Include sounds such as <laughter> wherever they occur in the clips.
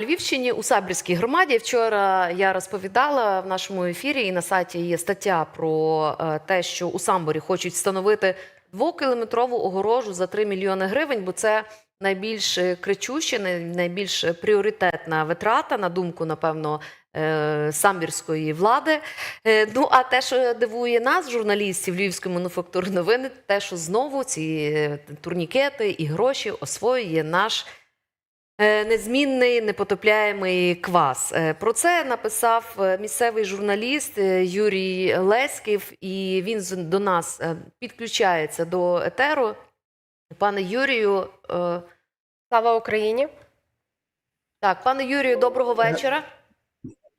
Львівщині у Сабрівській громаді вчора я розповідала в нашому ефірі, і на сайті є стаття про е, те, що у Самборі хочуть встановити двокілометрову огорожу за 3 мільйони гривень, бо це найбільш кричуща, найбільш пріоритетна витрата, на думку, напевно, е, самбірської влади. Е, Ну а те, що дивує нас, журналістів Львівської мануфактури новини, те, що знову ці турнікети і гроші освоює наш. Е, Незмінний непотопляємий квас. Е, Про це написав е, місцевий журналіст Юрій Леськів, і він з- до нас підключається до етеру. Пане Юрію, Слава Україні! так, пане Юрію, доброго вечора.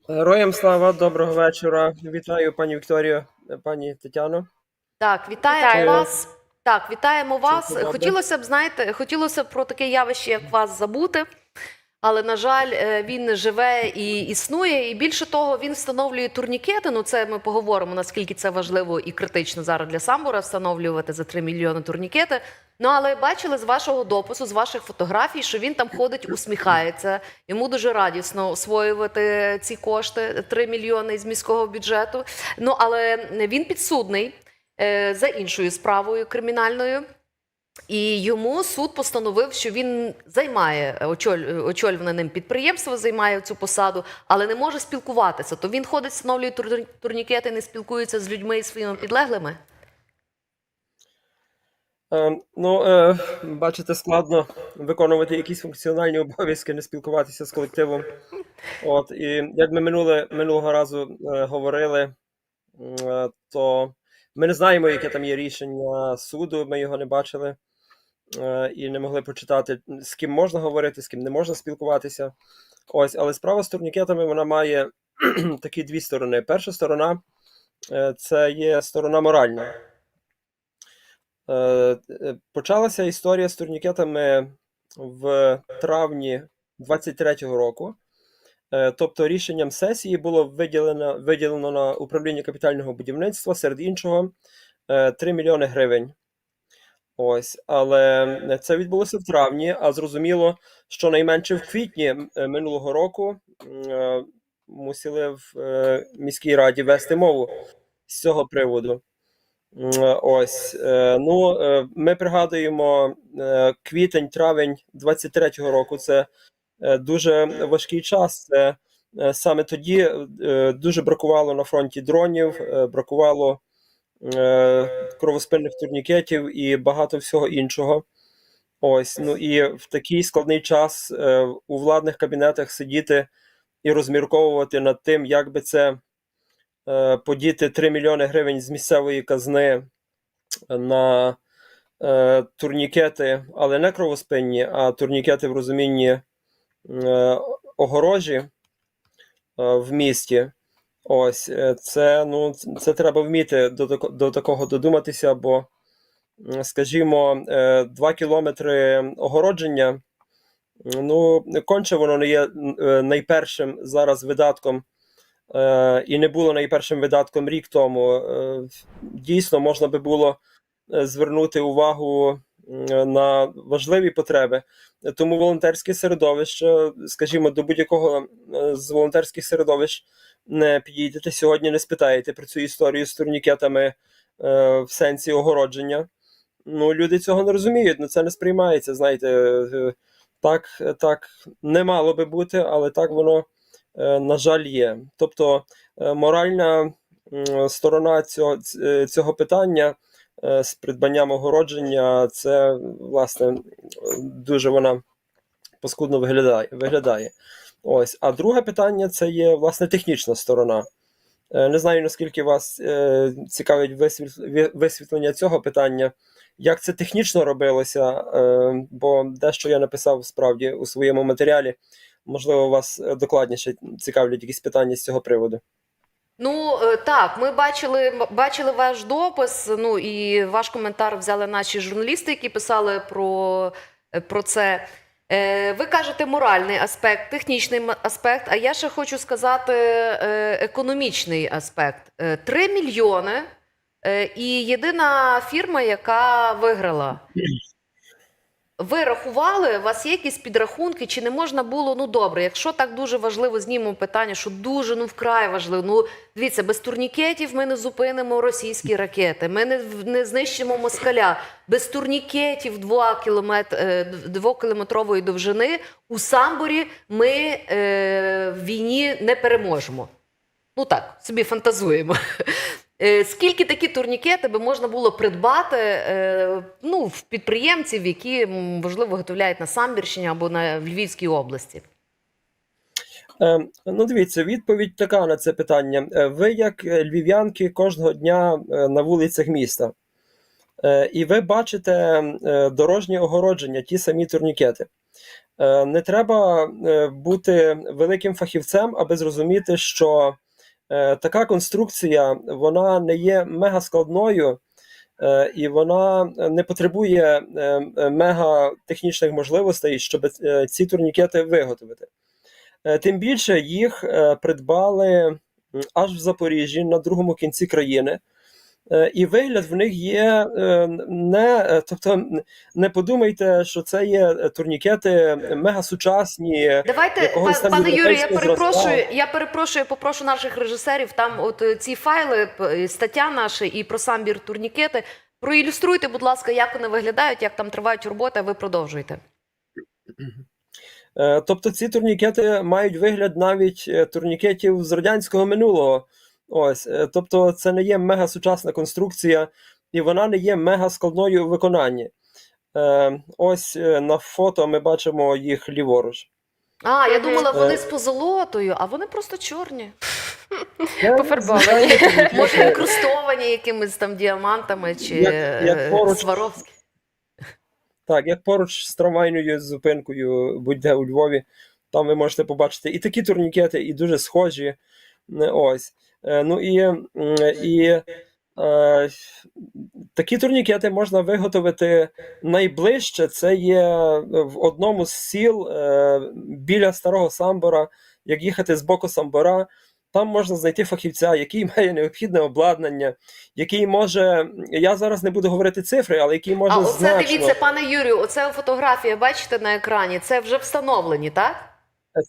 Героям слава, доброго вечора. Вітаю пані Вікторію, пані Тетяно. Так, вітаємо Вітаю. вас. Так, вітаємо вас. добре. Хотілося б, знаєте, хотілося б про таке явище, як вас забути. Але на жаль, е, він живе і існує, і більше того, він встановлює турнікети. Ну це ми поговоримо наскільки це важливо і критично зараз для самбура встановлювати за 3 мільйони турнікети. Ну але бачили з вашого допису, з ваших фотографій, що він там ходить, усміхається. Йому дуже радісно освоювати ці кошти 3 мільйони з міського бюджету. Ну але він підсудний за іншою справою кримінальною. І йому суд постановив, що він займає очоль, очолюване ним підприємство, займає цю посаду, але не може спілкуватися. То він ходить, встановлює турнікети, не спілкується з людьми і своїми підлеглими. Е, ну, е, бачите, складно виконувати якісь функціональні обов'язки, не спілкуватися з колективом. От, і як ми минуле, минулого разу е, говорили, е, то ми не знаємо, яке там є рішення суду, ми його не бачили е, і не могли почитати, з ким можна говорити, з ким не можна спілкуватися. Ось, але справа з турнікетами вона має <clears throat> такі дві сторони. Перша сторона е, це є сторона моральна. Е, Почалася історія з турнікетами в травні 23-го року. Е, Тобто рішенням сесії було виділено, виділено на управління капітального будівництва, серед іншого, е, 3 мільйони гривень. Ось, але це відбулося в травні, а зрозуміло, що найменше в квітні е, минулого року е, мусили в е, міській раді вести мову з цього приводу. Ось, е, ну, е, ми пригадуємо е, квітень-травень 23-го року. Це е, дуже важкий час. Це е, саме тоді е, дуже бракувало на фронті дронів, е, бракувало е, кровоспинних турнікетів і багато всього іншого. Ось, ну і в такий складний час е, у владних кабінетах сидіти і розмірковувати над тим, як би це е, подіти 3 мільйони гривень з місцевої казни на е, турнікети, але не кровоспинні, а турнікети в розумінні е, огорожі е, в місті. Ось е, це, ну, це треба вміти до, до такого додуматися, бо, скажімо, 2 кілометри огородження. Ну, конче воно не є е, найпершим зараз видатком, е, і не було найпершим видатком рік тому. Е, Дійсно, можна би було е, звернути увагу на важливі потреби. Тому волонтерське середовище, скажімо, до будь-якого е, з волонтерських середовищ не підійдете сьогодні, не спитаєте про цю історію з турнікетами е, в сенсі огородження. Ну, люди цього не розуміють, ну це не сприймається. Знаєте, е, так, так не мало би бути, але так воно, е, на жаль, є. Тобто е, моральна сторона цього, цього питання е, з придбанням огородження, це власне дуже вона паскудно виглядає. виглядає. Ось. А друге питання це є власне технічна сторона. Е, Не знаю, наскільки вас е, цікавить висвітлення цього питання, як це технічно робилося, е, бо дещо я написав справді у своєму матеріалі. Можливо, вас е, докладніше цікавлять якісь питання з цього приводу. Ну е, так, ми бачили, бачили ваш допис. Ну і ваш коментар взяли наші журналісти, які писали про, е, про це. Е, Ви кажете моральний аспект, технічний аспект. А я ще хочу сказати економічний аспект. Три мільйони і єдина фірма, яка виграла. Ви рахували, у вас є якісь підрахунки, чи не можна було, ну добре, якщо так дуже важливо, знімемо питання, що дуже ну вкрай важливо. Ну дивіться, без турнікетів ми не зупинимо російські ракети, ми не, не знищимо москаля. Без турнікетів 2 кілометр, е, двокілометрової довжини у самборі ми е, в війні не переможемо. Ну так, собі фантазуємо. Е, Скільки такі турнікети би можна було придбати е, ну, в підприємців, які можливо виготовляють на Самбірщині або на Львівській області? Е, Ну, дивіться, відповідь така на це питання. Ви, як львів'янки, кожного дня на вулицях міста, і ви бачите дорожнє огородження, ті самі турнікети. Не треба бути великим фахівцем, аби зрозуміти, що така конструкція вона не є мега складною І вона не потребує мега технічних можливостей, щоб е, ці турнікети виготовити. Е, Тим більше їх е, придбали аж в Запоріжжі на другому кінці країни. Е, І вигляд в них є е, не, е, тобто не подумайте, що це є турнікети мегасучасні. Давайте, па- пане Юрію, я перепрошую. Я перепрошую, попрошу наших режисерів. Там, от ці файли, стаття наша і про самбір турнікети. Проілюструйте, будь ласка, як вони виглядають, як там тривають роботи. а Ви продовжуйте. Тобто ці турнікети мають вигляд навіть турнікетів з радянського минулого. Ось, е, тобто, це не є мегасучасна конструкція, і вона не є мегаскладною у виконанні. Е, Ось е, на фото ми бачимо їх ліворуч. А, я думала, вони з позолотою, а вони просто чорні. Це Пофарбовані. <laughs> Може, інкрустовані якимись там діамантами чи Як- як поруч- Сваровські. Так, як поруч з трамвайною зупинкою будь-де у Львові, там ви можете побачити і такі турнікети, і дуже схожі. Ось. Е, Ну і, і е, такі турнікети можна виготовити найближче. Це є в одному з сіл е, біля старого самбора, як їхати з боку самбора. Там можна знайти фахівця, який <laughs> має необхідне обладнання, який може. Я зараз не буду говорити цифри, але який може А оце значно... дивіться, пане Юрію, оце фотографія, бачите на екрані. Це вже встановлені, так?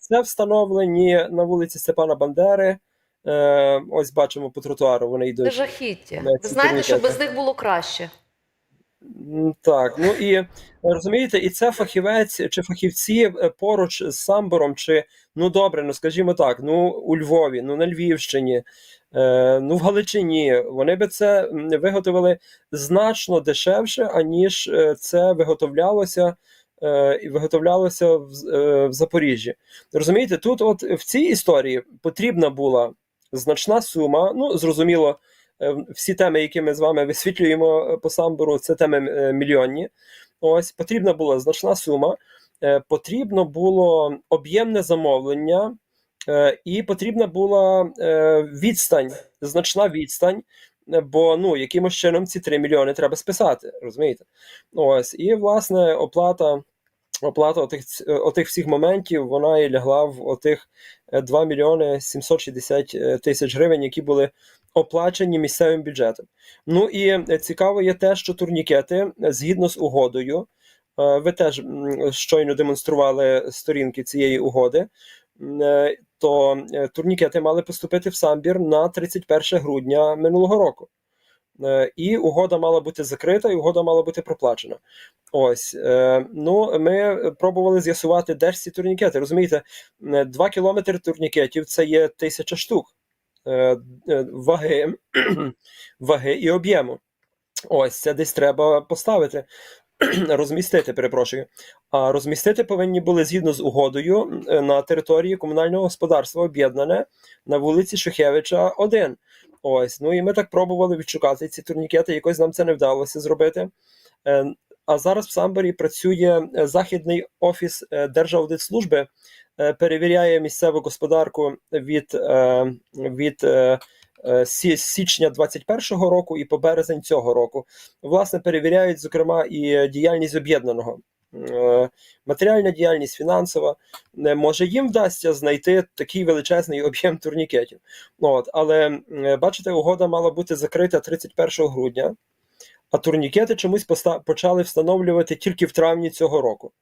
Це встановлені на вулиці Степана Бандери. Е, ось бачимо по тротуару, вони йдуть. жахіття. Ви знаєте, що без них було краще. Так, ну і розумієте, і це фахівець чи фахівці е, поруч з самбором, чи ну добре, ну скажімо так, ну у Львові, ну на Львівщині, е, ну в Галичині, вони би це виготовили значно дешевше, аніж е, це виготовлялося. е, І виготовлялося в, е, в Запоріжжі. Розумієте, тут, от в цій історії потрібна була значна сума. Ну, зрозуміло, Е, всі теми, які ми з вами висвітлюємо е, по самбору, це теми е, мільйонні. Ось потрібна була значна сума, потрібно було об'ємне замовлення, і потрібна була відстань, значна відстань. Бо ну якимось чином ці 3 мільйони треба списати, розумієте? Ось і власне оплата. Оплата отих, е, отих всіх моментів вона і лягла в отих е, 2 мільйони 760 е, тисяч гривень, які були оплачені місцевим бюджетом. Ну і е, цікаво є те, що турнікети е, згідно з угодою, е, ви теж щойно демонстрували сторінки цієї угоди. е, То е, турнікети мали поступити в самбір на 31 грудня минулого року. Е, І угода мала бути закрита, і угода мала бути проплачена. Ось е, ну ми пробували з'ясувати, де ж ці турнікети. Розумієте, 2 кілометри турнікетів це є тисяча штук е, е, ваги, <clears throat> ваги і об'єму. Ось це десь треба поставити, <clears throat> розмістити, перепрошую. А розмістити повинні були згідно з угодою е, на території комунального господарства об'єднане на вулиці Шухевича 1. Ось, ну і ми так пробували відшукати ці турнікети, якось нам це не вдалося зробити. Е, А зараз в Самборі працює е, західний офіс е, Держаудитслужби, перевіряє місцеву господарку від, від сі- січня 21-го року і по березень цього року. Власне, перевіряють, зокрема, і діяльність об'єднаного. Матеріальна діяльність, фінансова. Е, Може, їм вдасться знайти такий величезний об'єм турнікетів. От, але е, бачите, угода мала бути закрита 31 грудня. а турнікети чомусь почали встановлювати тільки в травні цього року.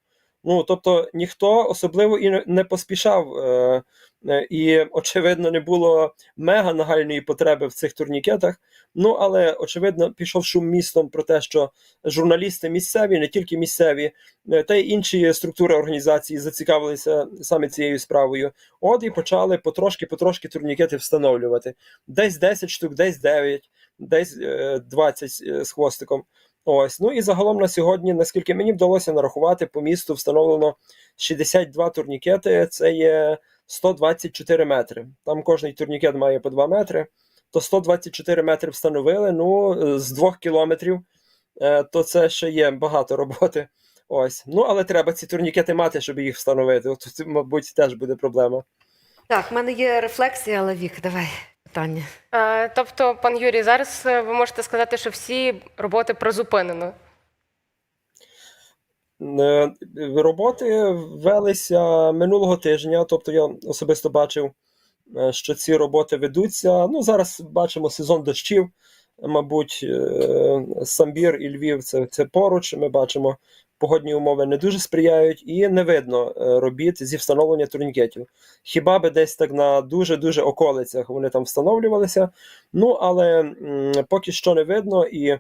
Ну, тобто ніхто особливо і не- поспішав, е, е, і, очевидно, не було мега нагальної потреби в цих турнікетах. Ну, але, очевидно, пішов шум містом про те, що журналісти місцеві, не тільки місцеві, е, та й інші структури організації зацікавилися саме цією справою. От і почали потрошки-потрошки турнікети встановлювати. Десь 10 штук, десь 9, десь е, 20 е, з хвостиком. Ось, ну і загалом на сьогодні, наскільки мені вдалося нарахувати, по місту встановлено 62 турнікети. Це є 124 метри. Там кожний турнікет має по 2 метри. То 124 метри встановили. Ну, з 2 кілометрів, е, то це ще є багато роботи. Ось. Ну, але треба ці турнікети мати, щоб їх встановити. Тут, мабуть, теж буде проблема. Так, в мене є рефлексія, але вік, давай питання. Е, Тобто, пан Юрій, зараз е, ви можете сказати, що всі роботи призупинено. Е, Роботи велися минулого тижня, тобто я особисто бачив, е, що ці роботи ведуться. Ну, зараз бачимо сезон дощів. Мабуть, е, Самбір і Львів це, це поруч. Ми бачимо, погодні умови не дуже сприяють, і не видно е, робіт зі встановлення турнікетів. Хіба би десь так на дуже-дуже околицях вони там встановлювалися. Ну, але поки що не видно і.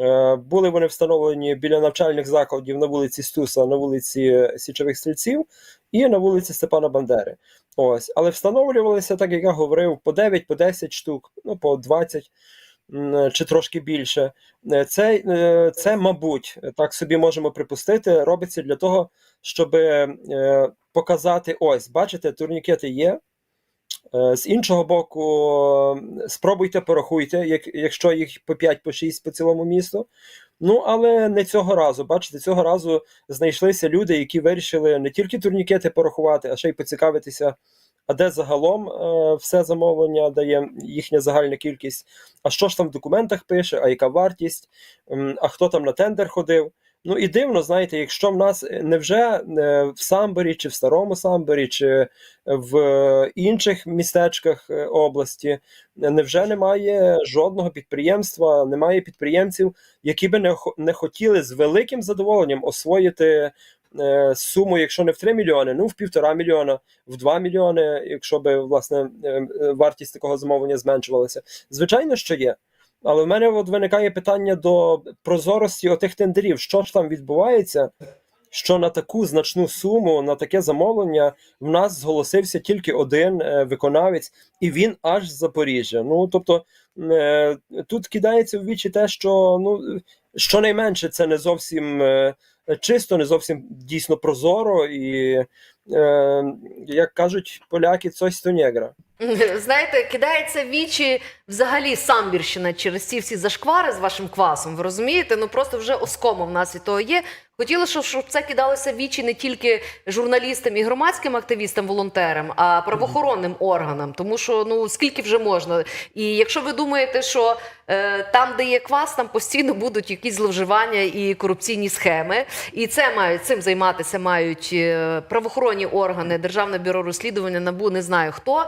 Е, Були вони встановлені біля навчальних закладів на вулиці Стуса, на вулиці Січових Стрільців і на вулиці Степана Бандери. Ось, але встановлювалися, так як я говорив, по 9, по 10 штук, ну по 20 м, чи трошки більше. Е, Це, е, це, мабуть, так собі можемо припустити, робиться для того, щоб е, показати: ось, бачите, турнікети є. Е, З іншого боку, е, спробуйте порахуйте, як, якщо їх по 5 по 6 по цілому місту. Ну, але не цього разу. Бачите, цього разу знайшлися люди, які вирішили не тільки турнікети порахувати, а ще й поцікавитися, а де загалом е, все замовлення дає їхня загальна кількість, а що ж там в документах пише, а яка вартість, м, а хто там на тендер ходив. Ну і дивно, знаєте, якщо в нас е, невже е, в Самборі, чи в Старому Самборі, чи в інших містечках е, області, е, невже немає жодного підприємства, немає підприємців, які би не, хотіли з великим задоволенням освоїти е, суму, якщо не в 3 мільйони, ну в півтора мільйона, в 2 мільйони, якщо би власне е, е, вартість такого замовлення зменшувалася. Звичайно, що є. Але в мене от виникає питання до прозорості отих тендерів. Що ж там відбувається? Що на таку значну суму, на таке замовлення в нас зголосився тільки один е, виконавець, і він аж з Запоріжжя. Ну тобто е, тут кидається в вічі те, що ну щонайменше це не зовсім е, чисто, не зовсім дійсно прозоро, і е, як кажуть поляки, цось то негра. <laughs> Знаєте, кидається в вічі взагалі самбірщина через ці всі зашквари з вашим квасом. Ви розумієте? Ну просто вже оскомом нас від того є. Хотіли, щоб, щоб це кидалося в вічі не тільки журналістам і громадським активістам, волонтерам, а правоохоронним органам. Тому що ну скільки вже можна. І якщо ви думаєте, що е, там, де є квас, там постійно будуть якісь зловживання і корупційні схеми, і це мають цим займатися мають е, правоохоронні органи, Державне бюро розслідування, набу не знаю хто.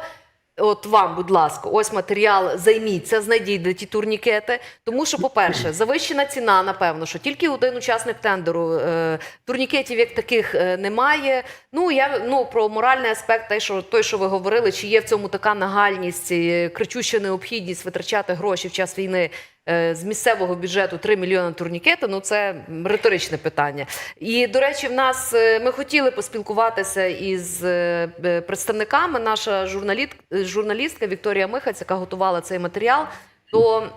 От вам, будь ласка, ось матеріал, займіться, знайдіть ті турнікети. Тому що, по-перше, завищена ціна, напевно, що тільки один учасник тендеру е, турнікетів як таких е, немає. Ну я ну про моральний аспект, той, що той, що ви говорили, чи є в цьому така нагальність, е, кричуща необхідність витрачати гроші в час війни. Е, З місцевого бюджету 3 мільйони турнікети, ну це риторичне питання. І до речі, в нас е, ми хотіли поспілкуватися із е, представниками. Наша журналіст, журналістка Вікторія Михаць, яка готувала цей матеріал, то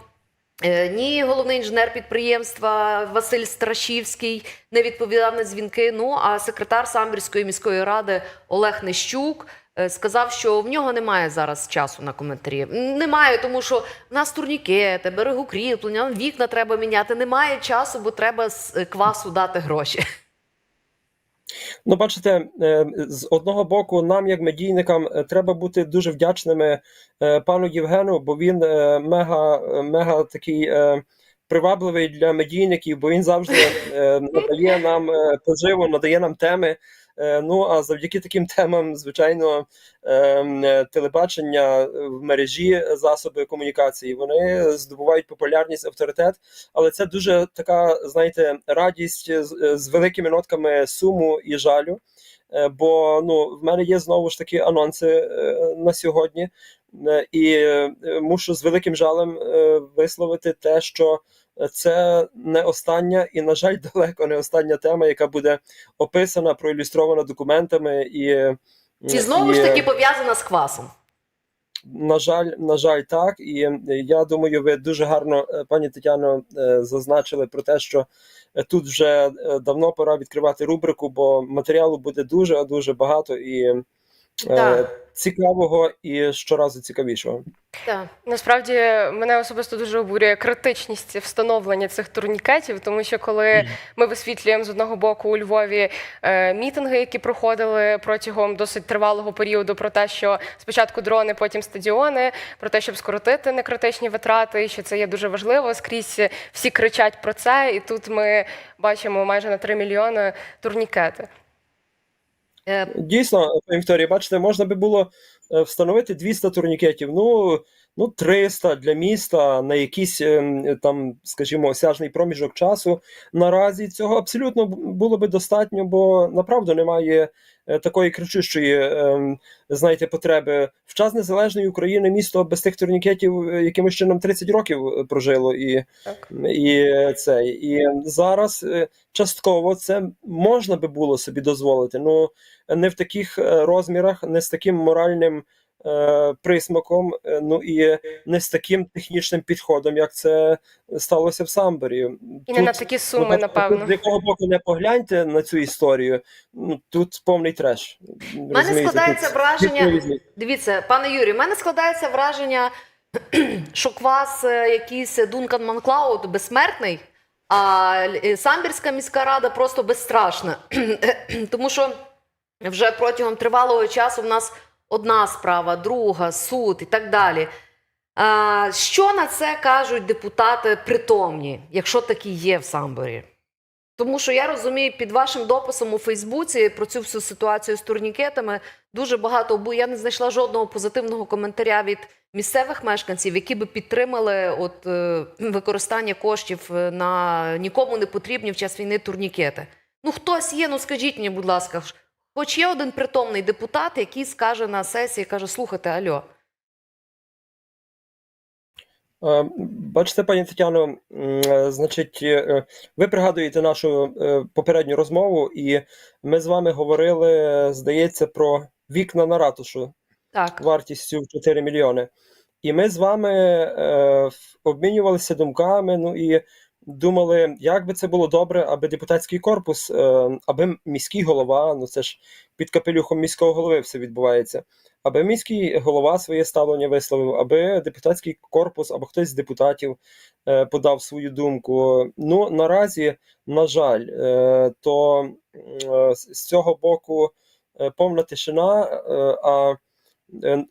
ні головний інженер підприємства Василь Страшівський не відповідав на дзвінки. Ну а секретар Самбірської міської ради Олег Нещук. Е, Сказав, що в нього немає зараз часу на коментарі. Немає, тому що в нас турнікети, берегокріплення, вікна треба міняти. Немає часу, бо треба з е, квасу дати гроші. Ну, бачите, е, з одного боку, нам, як медійникам, треба бути дуже вдячними пану Євгену, бо він мега, мега такий привабливий для медійників, бо він завжди надає нам поживу, надає нам теми. Е, Ну а завдяки таким темам, звичайно, ем, е, телебачення в мережі засоби комунікації вони здобувають популярність, авторитет, але це дуже така, знаєте, радість з, великими нотками суму і жалю. Е, Бо ну в мене є знову ж таки анонси е, на сьогодні, Е, і е, мушу з великим жалем е, висловити те, що це не остання і, на жаль, <laughs> далеко не остання тема, яка буде описана, проілюстрована документами і. І знову ж таки пов'язана з квасом. на жаль, на жаль, так. І е, я думаю, ви дуже гарно, е, пані Тетяно, е, зазначили про те, що тут вже давно пора відкривати рубрику, бо матеріалу буде дуже, дуже багато і Так. цікавого і щоразу цікавішого. Так. Насправді мене особисто дуже обурює критичність встановлення цих турнікетів, тому що коли ми висвітлюємо з одного боку у Львові е, мітинги, які проходили протягом досить тривалого періоду, про те, що спочатку дрони, потім стадіони, про те, щоб скоротити некритичні витрати, і що це є дуже важливо. Скрізь всі кричать про це, і тут ми бачимо майже на 3 мільйони турнікети. Е, Дійсно, Вікторія, бачите, можна би було встановити 200 турнікетів. Ну, ну 300 для міста на якийсь ем, там, скажімо, осяжний проміжок часу. Наразі цього абсолютно було би достатньо, бо направду немає е, такої кричущої, ем, знаєте, потреби. В час незалежної України місто без тих турнікетів якимось чином 30 років е, прожило і. Так. І це і зараз е, частково це можна би було собі дозволити. Ну не в таких розмірах, не з таким моральним присмаком, е, ну і не з таким технічним підходом, як це сталося в Самборі. І не на такі суми, ну, напевно. З якого боку не погляньте на цю історію, ну тут повний треш. У мене складається враження. Дивіться, пане Юрію, в мене складається враження, що квас е, якийсь Дункан Манклауд безсмертний, а е, Самбірська міська рада просто безстрашна. <clears throat> Тому що вже протягом тривалого часу в нас одна справа, друга, суд і так далі. А, що на це кажуть депутати притомні, якщо такі є в Самборі? Тому що я розумію, під вашим дописом у Фейсбуці про цю всю ситуацію з турнікетами дуже багато, бо я не знайшла жодного позитивного коментаря від місцевих мешканців, які би підтримали от, е, використання коштів е, на нікому не потрібні в час війни турнікети. Ну хтось є, ну скажіть мені, будь ласка, хоч є один притомний депутат, який скаже на сесії, каже: слухайте, альо, Е, Бачите, пані Тетяно, е, значить, е, ви пригадуєте нашу попередню розмову, і ми з вами говорили, здається, про вікна на ратушу так. вартістю в 4 мільйони. І ми з вами обмінювалися думками. Ну і думали, як би це було добре, аби депутатський корпус, е, аби міський голова, ну це ж під капелюхом міського голови все відбувається. Аби міський голова своє ставлення висловив, аби депутатський корпус або хтось з депутатів е, подав свою думку. Ну наразі, на жаль, е, то з цього боку повна тишина. а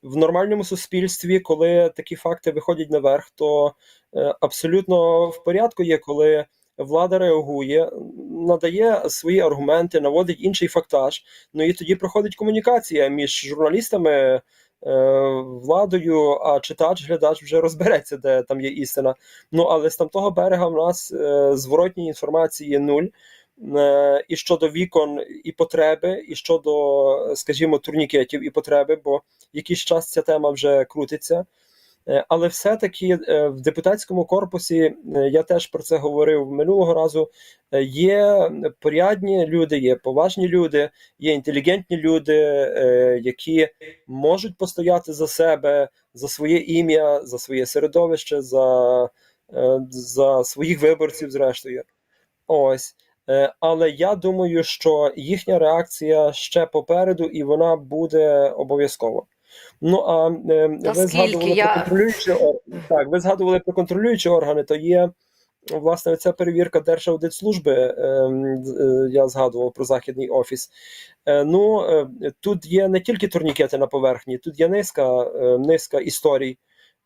в нормальному суспільстві, коли такі факти виходять наверх, то е, абсолютно в порядку є, коли влада реагує, надає свої аргументи, наводить інший фактаж. Ну і тоді проходить комунікація між журналістами. е, Владою, а читач, глядач вже розбереться, де там є істина. Ну але з тамтого берега в нас е, зворотньої інформації нуль. Е, І щодо вікон і потреби, і щодо, скажімо, турнікетів і потреби, бо якийсь час ця тема вже крутиться. Е, Але все-таки е, в депутатському корпусі я теж про це говорив минулого разу. Є порядні люди, є поважні люди, є інтелігентні люди, які можуть постояти за себе, за своє ім'я, за своє середовище, за, за своїх виборців, зрештою. Ось. Е, Але я думаю, що їхня реакція ще попереду, і вона буде обов'язково. Ну а Та ви згадували я- про контролюючі. Так, ви згадували про контролюючі органи, то є власне ця перевірка Держаудитслужби. е, м, з- е, Я згадував про західний офіс. Е, Ну тут є не тільки турнікети на поверхні, тут є низка, низка історій.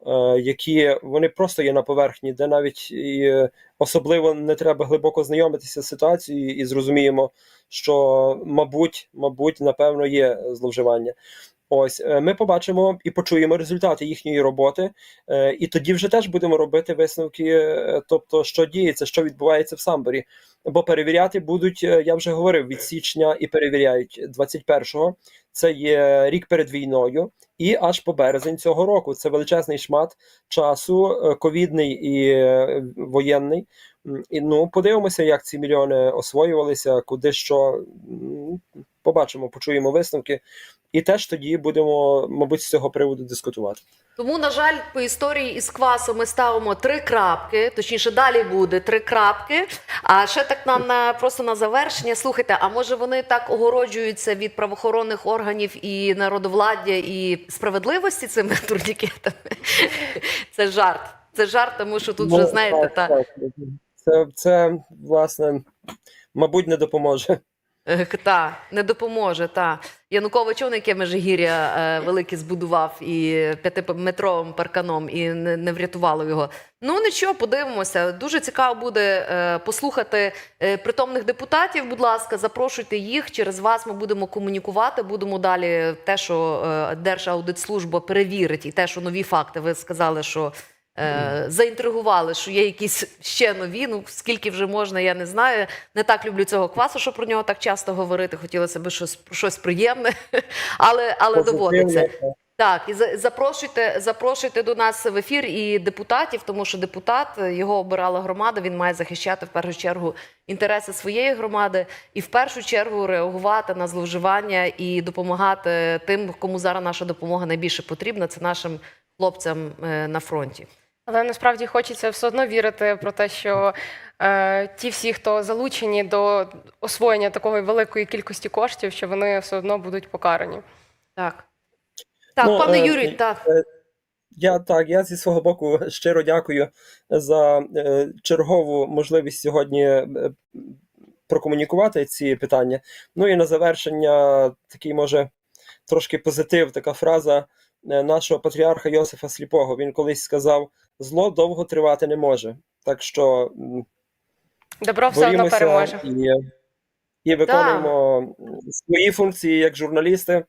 Е, які вони просто є на поверхні, де навіть і е, особливо не треба глибоко знайомитися з ситуацією і зрозуміємо, що, мабуть, мабуть, напевно, є зловживання. Ось е, ми побачимо і почуємо результати їхньої роботи, і тоді вже теж будемо робити висновки, тобто, що діється, що відбувається в самборі. Бо перевіряти будуть, я вже говорив, від січня і перевіряють 21-го. Це є рік перед війною, і аж по березень цього року. Це величезний шмат часу, е, ковідний і е, воєнний. І ну подивимося, як ці мільйони освоювалися, куди що побачимо, почуємо висновки, і теж тоді будемо, мабуть, з цього приводу дискутувати. Тому, на жаль, по історії із квасом ми ставимо три крапки, точніше, далі буде три крапки. А ще так на, на просто на завершення. Слухайте, а може вони так огороджуються від правоохоронних органів і народовладдя і справедливості цими <laughs> турнікетами? Це жарт. Це жарт, тому що тут вже Ну, знаєте, так, та так. Це, це власне, мабуть, не допоможе. Та, не допоможе. Та. Янукович, он яке Межигір'я е, велике збудував і п'ятиметровим парканом, і не, не врятувало його. Ну нічого, подивимося. Дуже цікаво буде е, послухати е, притомних депутатів. Будь ласка, запрошуйте їх. Через вас ми будемо комунікувати. Будемо далі те, що е, Держаудитслужба перевірить, і те, що нові факти. Ви сказали, що Е, заінтригували, що є якісь ще нові. Ну скільки вже можна, я не знаю. Не так люблю цього квасу, щоб про нього так часто говорити. Хотілося б щось щось приємне, <laughs> але але доводиться. так. І за- запрошуйте, запрошуйте до нас в ефір і депутатів, тому що депутат його обирала громада. Він має захищати в першу чергу інтереси своєї громади і в першу чергу реагувати на зловживання і допомагати тим, кому зараз наша допомога найбільше потрібна. Це нашим хлопцям е, на фронті. Але насправді хочеться все одно вірити про те, що е, ті всі, хто залучені до освоєння такої великої кількості коштів, що вони все одно будуть покарані. Так, так, Ну, пане е, Юрій, е, так. Я так, я зі свого боку щиро дякую за е, чергову можливість сьогодні е, прокомунікувати ці питання. Ну і на завершення такий може трошки позитив, така фраза е, нашого патріарха Йосифа Сліпого. Він колись сказав: зло довго тривати не може. Так що Добро все одно переможе. і, і виконуємо свої функції як журналісти.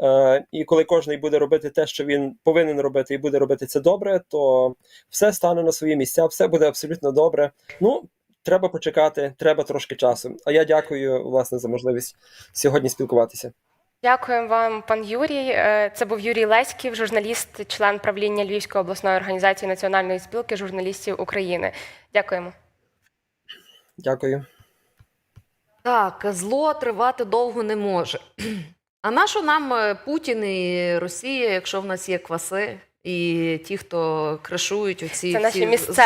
Е, і коли кожен буде робити те, що він повинен робити, і буде робити це добре, то все стане на свої місця, все буде абсолютно добре. Ну, треба почекати, треба трошки часу. А я дякую власне за можливість сьогодні спілкуватися. Дякуємо вам, пан Юрій. Е, Це був Юрій Леськів, журналіст, член правління Львівської обласної організації Національної спілки журналістів України. Дякуємо. Дякую. Так, зло тривати довго не може. А на що нам е, Путін і Росія, якщо в нас є кваси, і ті, хто кришують оці Це наші місцеві